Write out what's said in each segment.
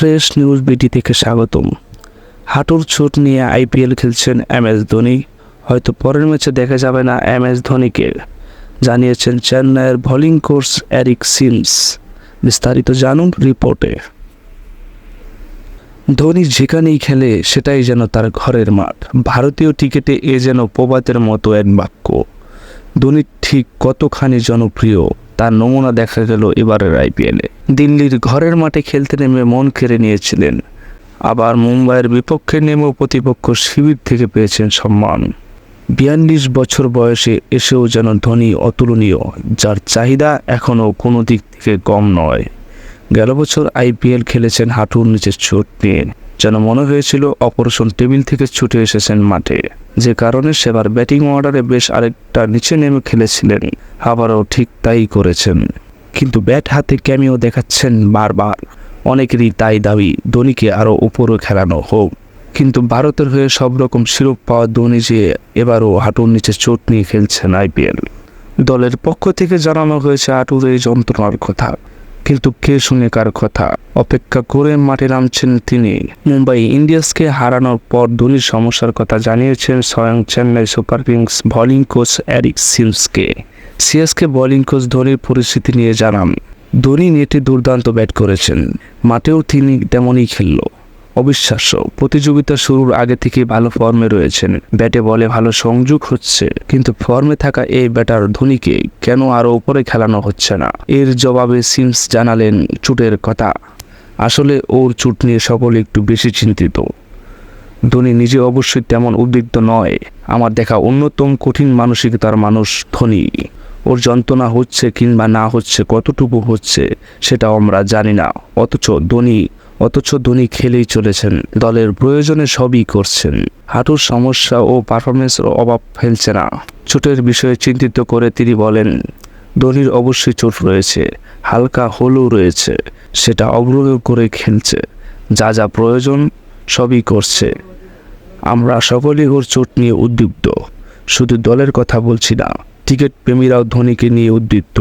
Fresh news বিটি থেকে স্বাগতম। হাঁটুর চোট নিয়ে আইপিএল খেলছেন এম এস ধোনি। হয়তো পরের ম্যাচে দেখা যাবে না এম এস ধোনিকে, জানিয়েছেন চেন্নাইয়ের বোলিং কোর্স এরিক সিমস। বিস্তারিত জানুন রিপোর্টে। ধোনি যেখানেই খেলে, সেটাই যেন তার ঘরের মাঠ। ভারতীয় টিকেটে এ যেন প্রবাতের মতো এক বাক্য। ধোনি ঠিক কতখানি জনপ্রিয় তার নমুনা দেখা গেল এবারের আইপিএলে দিল্লির ঘরের মাঠে খেলতে নেমে মন কেড়ে নিয়েছিলেন। আবার মুম্বাইয়ের বিপক্ষে নেমেও প্রতিপক্ষ শিবির থেকে পেয়েছেন সম্মান। বিয়াল্লিশ বছর বয়সে এসেও যেন ধনী, অতুলনীয়, যার চাহিদা এখনও কোনো দিক থেকে কম নয়। গেল বছর আইপিএল খেলেছেন হাঁটুর নিচের চোট নিয়ে। যেন মনে হয়েছিল অপারেশন টেবিল থেকে ছুটে এসেছেন মাঠে। যে কারণে সেবার ব্যাটিং অর্ডারে বেশ আরেকটা নিচে নেমে খেলেছিলেন। আবারও ঠিক তাই করেছেন। কিন্তু ব্যাট হাতে ক্যামিও দেখাচ্ছেন বারবার। অনেকেরই তাই দাবি, ধোনিকে আরও উপরে খেলানো হোক। কিন্তু ভারতের হয়ে সব রকম শিরোপ পাওয়া ধোনি যে এবারও হাঁটুর নিচে চোট নিয়ে খেলছেন আইপিএল। দলের পক্ষ থেকে জানানো হয়েছে হাঁটুর এই যন্ত্রণার কথা। কিন্তু কে শুনে কার কথা? অপেক্ষা করে মাঠে নামছেন তিনি। মুম্বাই ইন্ডিয়ান্সকে হারানোর পর ধোনির সমস্যার কথা জানিয়েছেন স্বয়ং Chennai super kings bowling coach Eric সিমসকে। CSK bowling coach ধোনির পরিস্থিতি নিয়ে জানান। ধোনি নেটে দুর্দান্ত ব্যাট করেছেন। মাঠেও তিনি তেমনই খেললো। অবিশ্বাস্য। প্রতিযোগিতা শুরুর আগে থেকে ভালো ফর্মে রয়েছেন। ব্যাটে বলে ভালো সংযোগ হচ্ছে, কিন্তু ফর্মে থাকা এই ব্যাটার ধোনিকে কেন আরও উপরে খেলানো হচ্ছে না? এর জবাবে সিমস জানালেন চুটের কথা। আসলে ওর চুট নিয়ে সকলে একটু বেশি চিন্তিত। ধোনি নিজে অবশ্যই তেমন উদ্বিগ্ন নয়। আমার দেখা অন্যতম কঠিন মানসিকতার মানুষ ধোনি। ওর যন্ত্রণা হচ্ছে কিংবা না হচ্ছে, কতটুকু হচ্ছে সেটাও আমরা জানি না। অথচ ধোনি অথচ ধোনি খেলেই চলেছেন, দলের প্রয়োজনে সবই করছেন। হাঁটুর সমস্যা ও পারফরমেন্সের অভাব ফেলছে না। চোটের বিষয়ে চিন্তিত করে তিনি বলেন, ধোনির অবশ্যই চোট রয়েছে, হালকা হলেও রয়েছে, সেটা অবরোধ করে খেলছে, যা যা প্রয়োজন সবই করছে। আমরা সকলেই ওর চোট নিয়ে উদ্বিগ্ন, শুধু দলের কথা বলছি না, টিকিট প্রেমীরাও ধোনিকে নিয়ে উদ্বিগ্ন।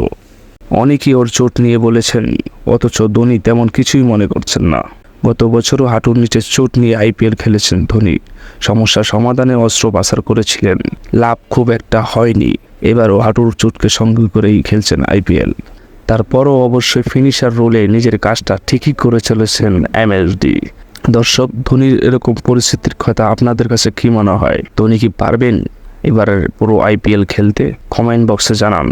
অনেকেই ওর চোট নিয়ে বলেছেন, অথচ ধোনি তেমন কিছুই মনে করছেন না। গত বছরও হাঁটুর নিচে চোট নিয়ে আইপিএল খেলেছেন ধোনি। সমস্যা সমাধানে অস্ত্র পাচার করেছিলেন। লাভ খুব একটা হয়নি। এবারও হাঁটুর চোটকে সঙ্গে করেই খেলছেন আইপিএল। তারপরও অবশ্যই ফিনিশার রোলে নিজের কাজটা ঠিকই করে চলেছেন এমএসডি। দর্শক, ধোনির এরকম পরিস্থিতির কথা আপনাদের কাছে কি মনে হয়? ধোনি কি পারবেন এবারের পুরো আইপিএল খেলতে? কমেন্ট বক্সে জানান।